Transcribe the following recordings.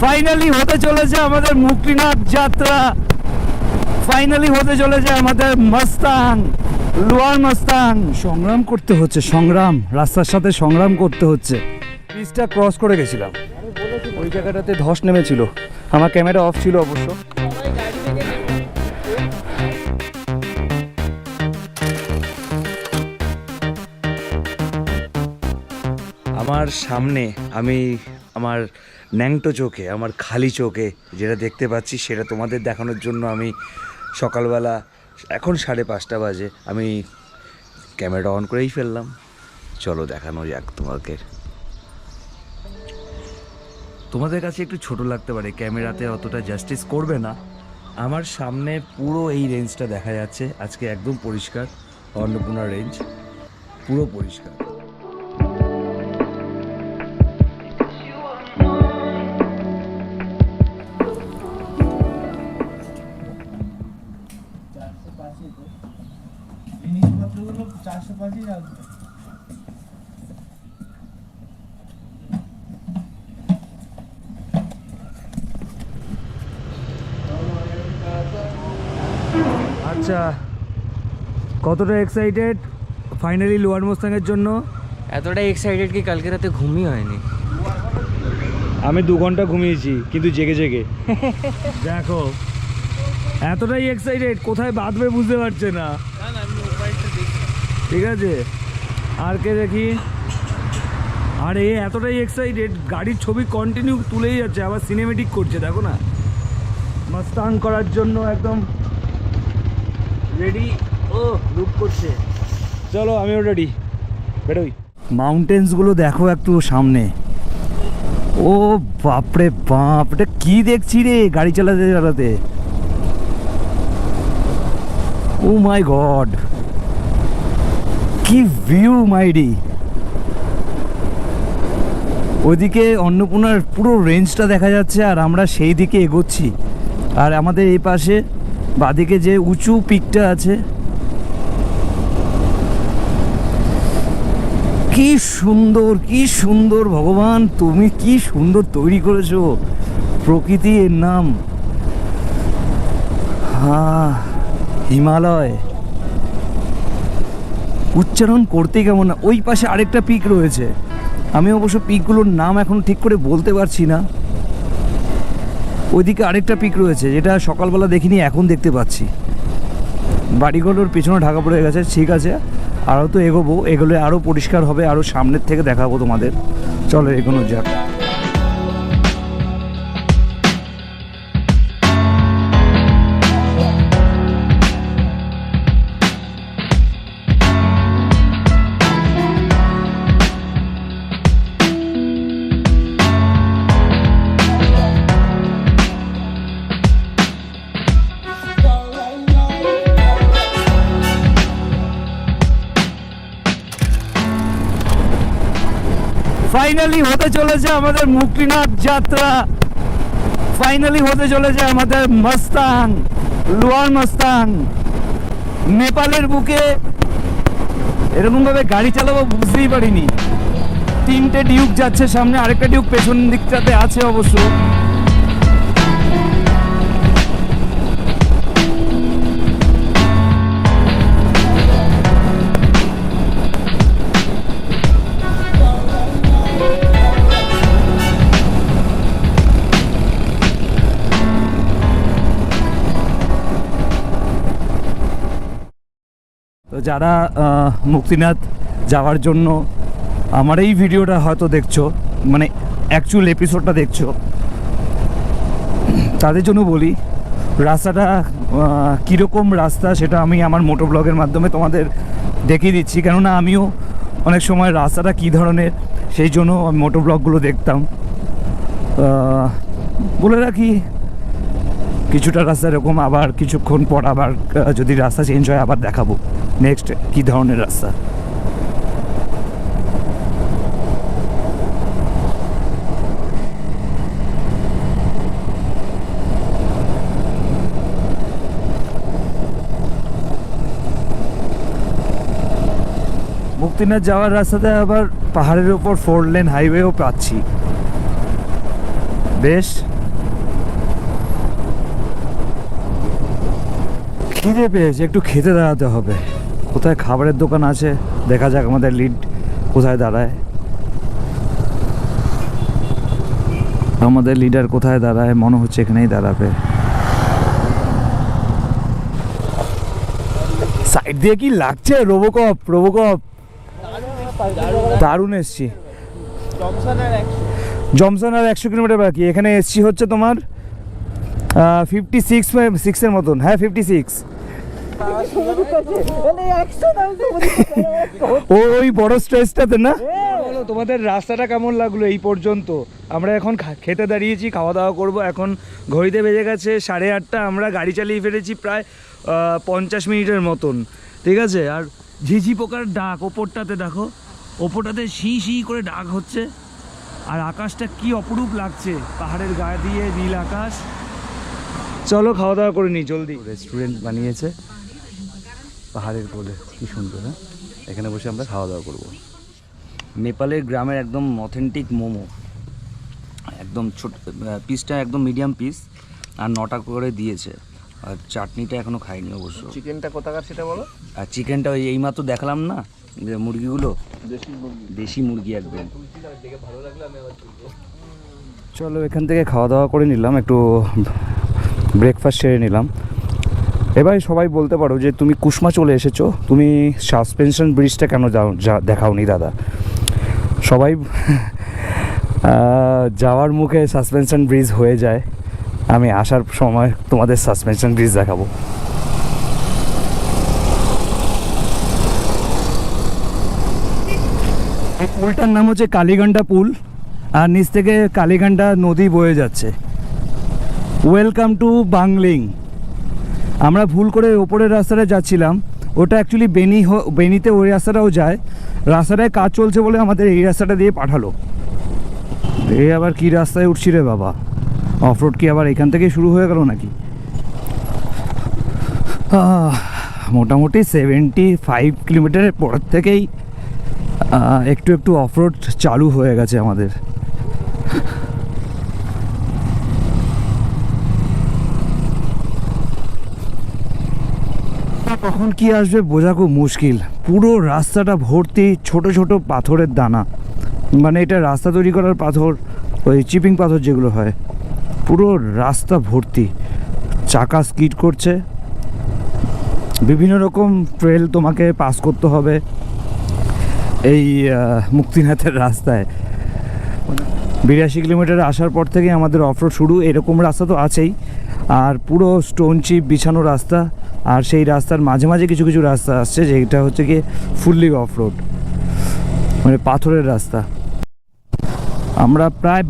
Finally হতে চলেছে আমাদের মুক্তিনাথ যাত্রা। ফাইনালি হতে চলেছে আমাদের মস্তাং লোয়ার মস্তাং সংগ্রাম করতে হচ্ছে, সংগ্রাম, রাস্তার সাথে সংগ্রাম করতে হচ্ছে। ব্রিজটা ক্রস করে গেছিলাম। ওই জায়গাটাতে ধস নেমেছিল। আমার ক্যামেরা অফ ছিল অবশ্য। আমার সামনে আমি আমার ন্যাংটো চোখে, আমার খালি চোখে যেটা দেখতে পাচ্ছি সেটা তোমাদের দেখানোর জন্য আমি সকালবেলা, এখন সাড়ে পাঁচটা বাজে, আমি ক্যামেরা অন করেই ফেললাম। চলো দেখানো যাক তোমাকে। তোমাদের কাছে একটু ছোট লাগতে পারে, ক্যামেরাতে অতটা জাস্টিস করবে না। আমার সামনে পুরো এই রেঞ্জটা দেখা যাচ্ছে, আজকে একদম পরিষ্কার অন্নপূর্ণা রেঞ্জ পুরো পরিষ্কার। আচ্ছা কতটা এক্সাইটেড ফাইনালি লোয়ার মোস্তাংয়ের জন্য? এতটা এক্সাইটেড কি কালকে রাতে ঘুমই হয়নি? আমি দু ঘণ্টা ঘুমিয়েছি কিন্তু জেগে জেগে। দেখো এতটাই এক্সাইটেড কোথায় বাঁধবে বুঝতে পারছে না। ঠিক আছে? আর কে দেখি? আর এ এতটাই এক্সাইটেড গাড়ির ছবি কন্টিনিউ তুলেই যাচ্ছে আবার সিনেমেটিক করছে দেখো না। মাস্তাং করার জন্য একদম রেডি ও লুক করছে। চলো, আমিও রেডি বেরোই। মাউন্টেন্সগুলো দেখো একটু সামনে। ও বাপরে বাপ, এটা কি দেখছি রে গাড়ি চালাতে চালাতে? ও মাই গড। কি ভিউ মাইডি ওইদিকে অন্নপূর্ণার পুরো রেঞ্জটা দেখা যাচ্ছে আর আমরা সেই দিকে এগোচ্ছি। আর আমাদের এই পাশে বাদিকে যে উঁচু পিকটা আছে। কি সুন্দর কি সুন্দর ভগবান, তুমি কি সুন্দর তৈরি করেছ প্রকৃতি এর নাম। হ্যাঁ হিমালয়। উচ্চারণ করতে কেমন না, ওই পাশে আরেকটা পিক রয়েছে। আমি অবশ্য পিকগুলোর নাম এখন ঠিক করে বলতে পারছি না। ওইদিকে আরেকটা পিক রয়েছে, যেটা সকালবেলা দেখিনি, এখন দেখতে পাচ্ছি। বাড়িগুলোর পেছনে ঢাকা পড়ে গেছে, ঠিক আছে। আরও তো এগোবো, এগুলো আরও পরিষ্কার হবে আরও সামনের থেকে দেখাবো তোমাদের। চলো এগোনো যাক। ফাইনালি হতে চলেছে আমাদের মুক্তিনাথ যাত্রা। ফাইনালি হতে চলেছে আমাদের মস্তাং লোয়ার মস্তাং নেপালের বুকে এরকম ভাবে গাড়ি চালাবো বুঝতেই পারিনি। তিনটে ডিউক যাচ্ছে সামনে, আরেকটা ডিউক পেছন দিকটাতে আছে অবশ্য। যারা মুক্তিনাথ যাওয়ার জন্য আমার এই ভিডিওটা হয়তো দেখছ মানে অ্যাকচুয়াল এপিসোডটা দেখছ, তাদের জন্য বলি, রাস্তাটা কীরকম রাস্তা সেটা আমি আমার মোটো ব্লগের মাধ্যমে তোমাদের দেখিয়ে দিচ্ছি। কেননা আমিও অনেক সময় রাস্তাটা কী ধরনের, সেই জন্য আমি মোটো ব্লগগুলো দেখতাম। বলে রাখি কিছুটা রাস্তা এরকম, আবার কিছুক্ষণ পর আবার যদি রাস্তা চেঞ্জ হয়, আবার দেখাবো। নেক্সট কী ধরনের রাস্তা? মুক্তিনাথ যাওয়ার রাস্তাতে আবার পাহাড়ের ওপর ফোর লেন হাইওয়েও পাচ্ছি। বেশ। খিদে পেয়েছে, একটু খেতে দাঁড়াতে হবে। কোথায় খাবারের দোকান আছে? দেখা যাক আমাদের লিড কোথায় দাঁড়ায়। আমাদের লিডার কোথায় দাঁড়ায়? মনে হচ্ছে এখানেই দাঁড়াবে। সাইড দিয়ে কি লাগছে? RoboCop RoboCop. দারুণ এসছি। জমসন আর একশো কিলোমিটার বাকি। এখানে এসছি হচ্ছে তোমার ফিফটি সিক্স সিক্সের মতন। হ্যাঁ ফিফটি সিক্স ওই বড় স্ট্রেসটাতে না? তোমাদের রাস্তাটা কেমন লাগল এই পর্যন্ত? আমরা এখন খেতে দাঁড়িয়েছি খাওয়া দাওয়া করব। এখন ঘড়িতে বেজে গেছে সাড়ে আটটা আমরা গাড়ি চালিয়ে ফেলেছি প্রায় পঞ্চাশ মিনিটের মতন। ঠিক আছে? আর ঝিঝি পোকার ডাক ওপরটাতে দেখো। ওপরটাতে শি শি করে ডাক হচ্ছে। আর আকাশটা কি অপরূপ লাগছে। পাহাড়ের গায়ে দিয়ে নীল আকাশ। চলো খাওয়া দাওয়া করে নিই জলদি। রেস্টুরেন্ট বানিয়েছে। পাহাড়ের কোলে। কি সুন্দর হ্যাঁ? এখানে বসে আমরা খাওয়া দাওয়া করব। নেপালের গ্রামের একদম অথেন্টিক মোমো। একদম ছোট পিসটা একদম মিডিয়াম পিস আর নটা করে দিয়েছে। আর চাটনিটা এখনও খাইনি অবশ্য। চিকেনটা কোথাকার সেটা বলো? আর চিকেনটা ওই এইমাত্র দেখালাম না যে মুরগিগুলো? দেশি দেশি মুরগি একদম। চলো এখান থেকে খাওয়া দাওয়া করে নিলাম। একটু ব্রেকফাস্ট সেরে নিলাম। এবার সবাই বলতে পারো যে তুমি কুসমা চলে এসেছ, তুমি সাসপেনশন ব্রিজটা কেন যাও যা- দেখাওনি দাদা? সবাই যাওয়ার মুখে সাসপেনশন ব্রিজ হয়ে যায়। আমি আসার সময় তোমাদের সাসপেনশন ব্রিজ দেখাবো। পুলটার নাম হচ্ছে কালীগন্ডা পুল, আর নিচ থেকে কালীগন্ডা নদী বয়ে যাচ্ছে। ওয়েলকাম টু বাংলিং আমরা ভুল করে ওপরের রাস্তাটা যাচ্ছিলাম। ওটা অ্যাকচুয়ালি বেনি বেনিতে ওই রাস্তাটাও যায়। রাস্তাটায় কাজ চলছে বলে আমাদের এই রাস্তাটা দিয়ে পাঠালো। এ আবার কি রাস্তায় উঠছি রে বাবা? অফরোড কি আবার এখান থেকেই শুরু হয়ে গেল নাকি? মোটামুটি সেভেন্টি ফাইভ কিলোমিটারের পর থেকেই একটু একটু অফরোড চালু হয়ে গেছে আমাদের। কখন কি আসবে বোঝা খুব মুশকিল। পুরো রাস্তাটা ভর্তি ছোট ছোট পাথরের দানা। মানে এটা রাস্তা তৈরি করার পাথর, ওই চিপিং পাথর যেগুলো হয়। পুরো রাস্তা ভর্তি। চাকা স্কিড করছে। বিভিন্ন রকম ট্রেল তোমাকে পাস করতে হবে এই মুক্তিনাথের রাস্তায়। বিরাশি কিলোমিটার আসার পর থেকে আমাদের অফরোড শুরু। এরকম রাস্তা তো আছেই। আর পুরো স্টোন চিপ বিছানো রাস্তা, আর সেই রাস্তার মাঝে মাঝে কিছু কিছু রাস্তা আসছে, যেটা হচ্ছে গিয়ে ফুললি অফরোড মানে পাথরের রাস্তা। আমরা প্রায়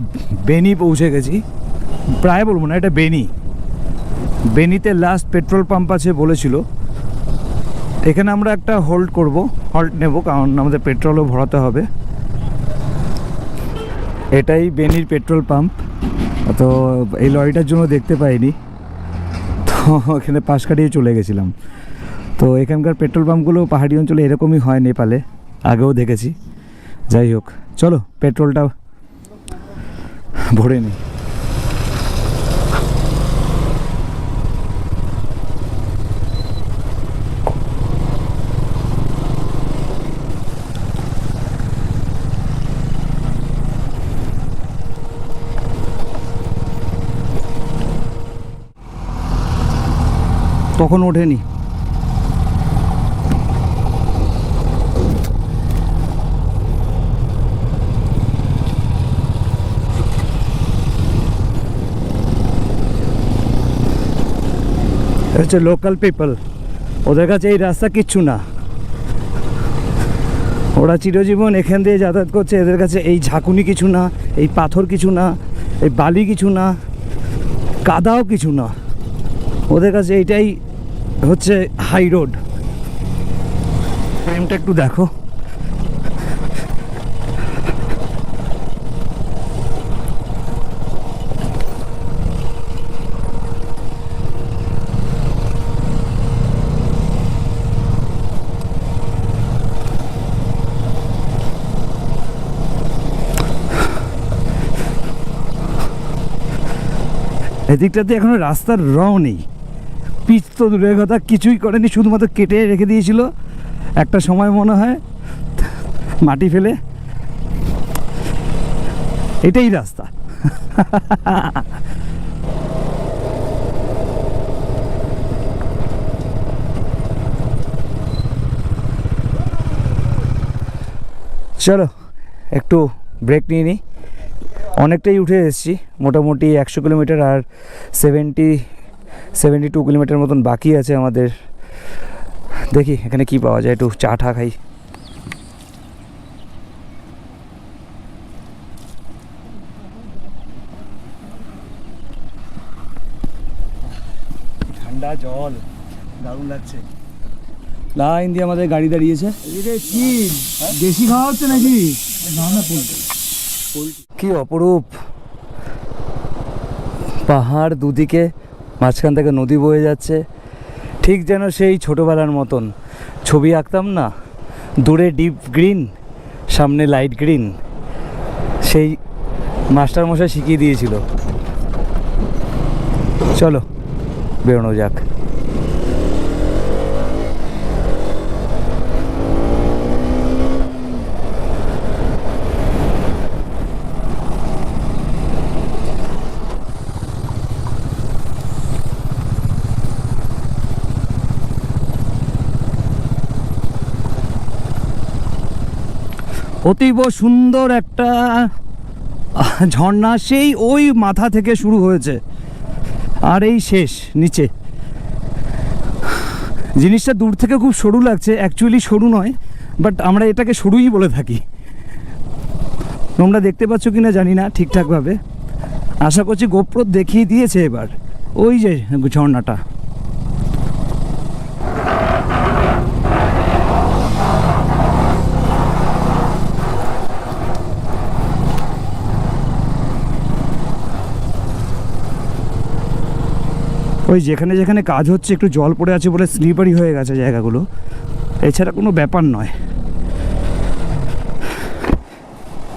বেনি পৌঁছে গেছি। প্রায় বলব না, এটা বেনি বেনিতে লাস্ট পেট্রোল পাম্প আছে বলেছিল। এখানে আমরা একটা হোল্ড করব হল্ট নেব, কারণ আমাদের পেট্রোলও ভরাতে হবে। এটাই বেনির পেট্রোল পাম্প তো এই লরিটার জন্য দেখতে পাইনি। এখানে পাশ কাটিয়ে চলে গেছিলাম। তো এখানকার পেট্রোল পাম্পগুলো পাহাড়ি অঞ্চলে এরকমই হয় নেপালে, আগেও দেখেছি। যাই হোক, চলো পেট্রোলটা ভরে নিই। তখন ওঠেনি। হচ্ছে লোকাল পিপল ওদের কাছে এই রাস্তা কিচ্ছু না। ওরা চিরজীবন এখান দিয়ে যাতায়াত করছে, এদের কাছে এই ঝাঁকুনি কিছু না, এই পাথর কিছু না, এই বালি কিছু না, কাদাও কিছু না। ওদের কাছে এইটাই হচ্ছে হাই রোড টাইমটা একটু দেখো। এদিকটাতে এখনও রাস্তার রও নেই। পিচ তো দূরের কথা কিছুই করেনি, শুধুমাত্র কেটে রেখে দিয়েছিল। একটা সময় মনে হয়, মাটি ফেলে। এটাই রাস্তা। চলো, একটু ব্রেক নিয়ে নিই অনেকটাই উঠে এসেছি, মোটামুটি একশো কিলোমিটার আর সেভেন্টি সেভেন্টি টু কিলোমিটার মতন বাকি আছে আমাদের। দেখি এখানে কি পাওয়া যায় একটু চা ঠা খাই। ঠান্ডা জল দারুণ লাগছে। লাইন দিয়ে আমাদের গাড়ি দাঁড়িয়েছে। কি দেশি খাওয়া হচ্ছে নাকি? কি অপরূপ। পাহাড় দুদিকে মাঝখান থেকে নদী বয়ে যাচ্ছে। ঠিক যেন সেই ছোটোবেলার মতন। ছবি আঁকতাম না? দূরে ডিপ গ্রিন, সামনে লাইট গ্রিন। সেই মাস্টারমশাই শিখিয়ে দিয়েছিল। চলো, বেরোনো যাক। অতীব সুন্দর একটা ঝর্ণা সেই ওই মাথা থেকে শুরু হয়েছে। আর এই শেষ, নিচে। জিনিসটা দূর থেকে খুব সরু লাগছে অ্যাকচুয়ালি সরু নয় বাট আমরা এটাকে সরুই বলে থাকি। তোমরা দেখতে পাচ্ছ কি না জানি না ঠিকঠাকভাবে। আশা করছি গোপ্র দেখিয়ে দিয়েছে এবার। ওই যে ঝর্ণাটা। ওই যেখানে যেখানে কাজ হচ্ছে, একটু জল পড়ে আছে বলে স্লিপারি হয়ে গেছে জায়গাগুলো। এছাড়া কোনো ব্যাপার নয়।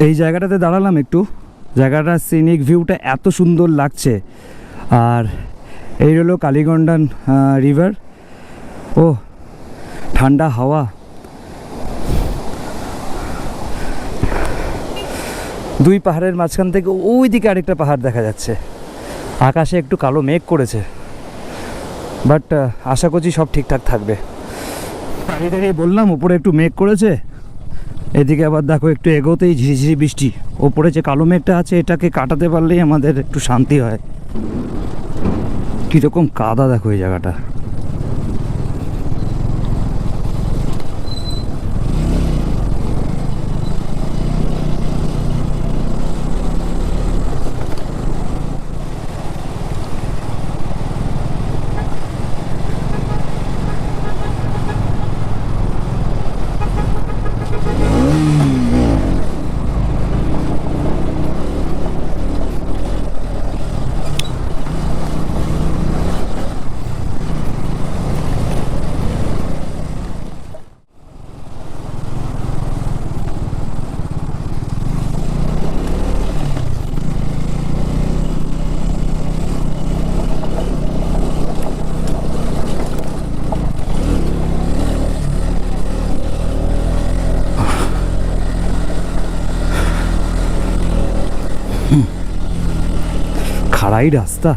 এই জায়গাটাতে দাঁড়ালাম একটু। জায়গাটার সিনিক ভিউটা এত সুন্দর লাগছে। আর এই হলো কালীগন্ডান রিভার ও ঠান্ডা হাওয়া। দুই পাহাড়ের মাঝখান থেকে ওই দিকে আরেকটা পাহাড় দেখা যাচ্ছে। আকাশে একটু কালো মেঘ করেছে। বাট আশা করছি সব ঠিকঠাক থাকবে। দাঁড়িয়ে বললাম, উপরে একটু মেঘ করেছে। এদিকে আবার দেখো, একটু এগোতেই ঝিরিঝিরি বৃষ্টি। ওপরে যে কালো মেঘটা আছে, এটাকে কাটাতে পারলেই আমাদের একটু শান্তি হয়। কীরকম কাদা দেখো এই জায়গাটা। খাড়াই রাস্তা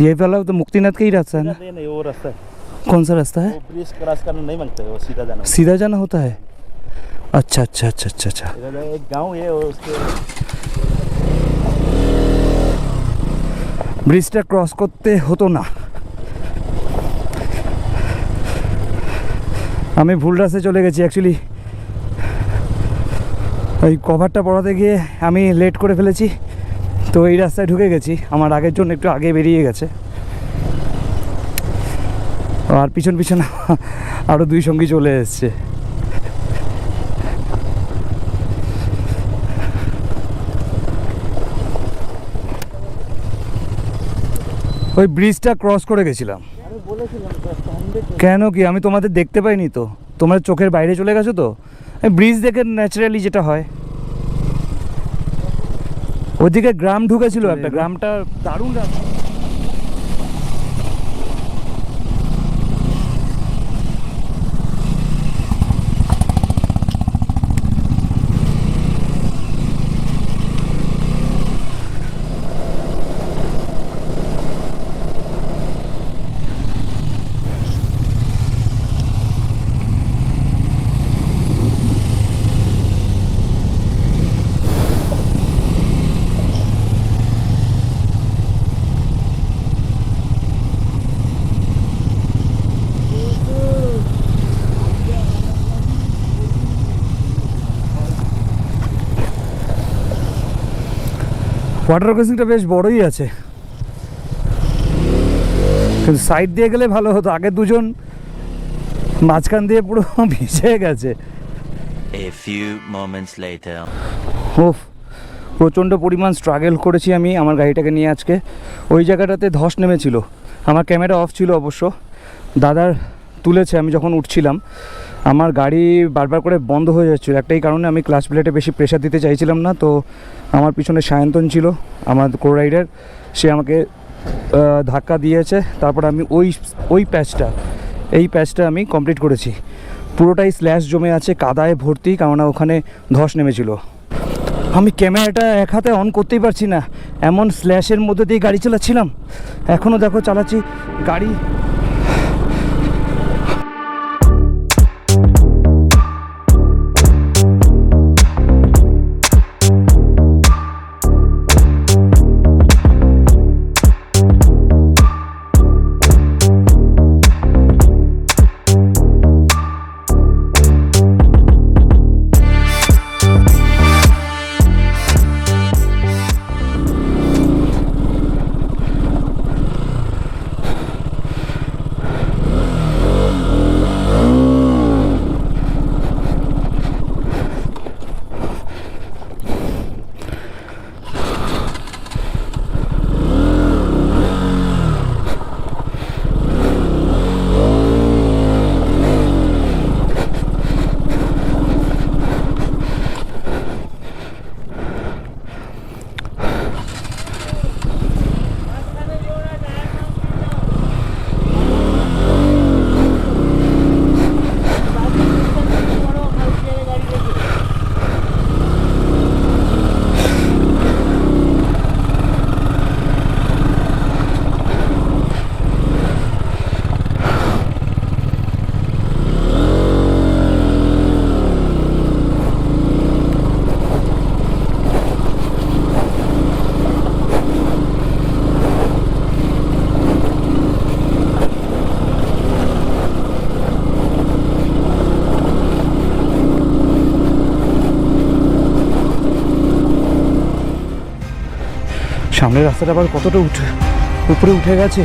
ये वाला तो मुक्तिनाथ का ही रास्ता है ना नहीं नहीं वो रास्ता है कौन सा रास्ता है वो ब्रिज क्रॉस करना नहीं मांगते वो सीधा जाना होता सीधा जाना होता है अच्छा अच्छा अच्छा अच्छा अच्छा है। इधर एक गांव है और उसके ব্রিজটা ক্রস করতে হতো না। আমি ভুল রাস্তায় চলে গেছি অ্যাকচুয়ালি ওই কভারটা পড়াতে গিয়ে আমি লেট করে ফেলেছি, তো এই রাস্তায় ঢুকে গেছি। আমার আগের জন্য একটু আগে বেরিয়ে গেছে। আর পিছন পিছন আরও দুই সঙ্গী চলে এসছে। ওই ব্রিজটা ক্রস করে গেছিলাম। কেন কি? আমি তোমাদের দেখতে পাইনি তো। তোমার চোখের বাইরে চলে গেছো তো? ব্রিজ দেখে ন্যাচারালি যেটা হয়। ওদিকে গ্রাম ঢুকেছিল একটা। গ্রামটা দারুণ রাস্তা। ওয়াটার ক্রসিংটা বেশ বড়ই আছে। কিন্তু সাইড দিয়ে গেলে ভালো হতো। আগে দুজন মাঝখান দিয়ে পুরো ভিজে গেছে. ওফ প্রচণ্ড পরিমাণ স্ট্রাগল করেছি আমি আমার গাড়িটাকে নিয়ে আজকে। ওই জায়গাটাতে ধস নেমেছিল। আমার ক্যামেরা অফ ছিল অবশ্য। দাদার তুলেছে আমি যখন উঠছিলাম। আমার গাড়ি বারবার করে বন্ধ হয়ে যাচ্ছিল। একটাই কারণে আমি ক্লাস প্লেটে বেশি প্রেশার দিতে চাইছিলাম না, তো আমার পিছনে সায়ন্তন ছিল, আমার কো রাইডার সে আমাকে ধাক্কা দিয়েছে। তারপর আমি ওই ওই প্যাচটা এই প্যাচটা আমি কমপ্লিট করেছি। পুরোটাই স্ল্যাশ জমে আছে, কাদায় ভর্তি, কেননা ওখানে ধস নেমেছিল। আমি ক্যামেরাটা এক হাতে অন করতেই পারছি না। এমন স্ল্যাশের মধ্যে দিয়ে গাড়ি চালাচ্ছিলাম। এখনও দেখো চালাচ্ছি, গাড়ি সামনের রাস্তাটা আবার কতটা উঠে উপরে উঠে গেছে?